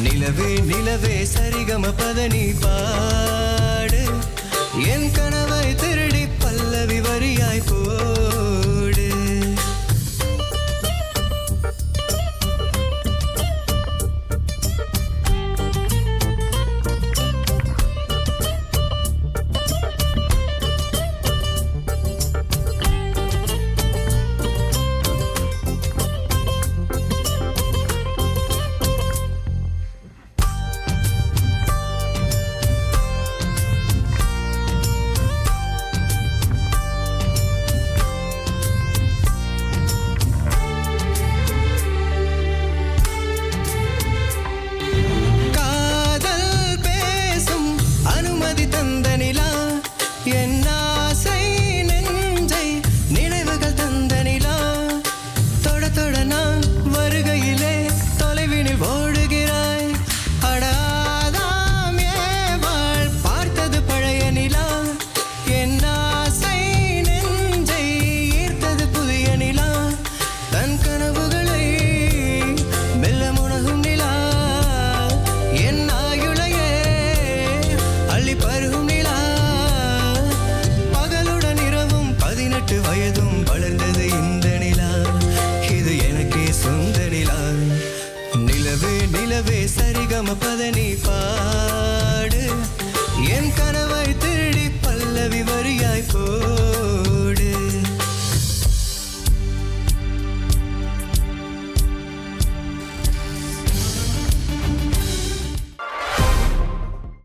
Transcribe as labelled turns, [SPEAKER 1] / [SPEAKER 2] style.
[SPEAKER 1] நிலவே நிலவே சரிகம பதனி பாடு. என் கனவை திரு பதனி பா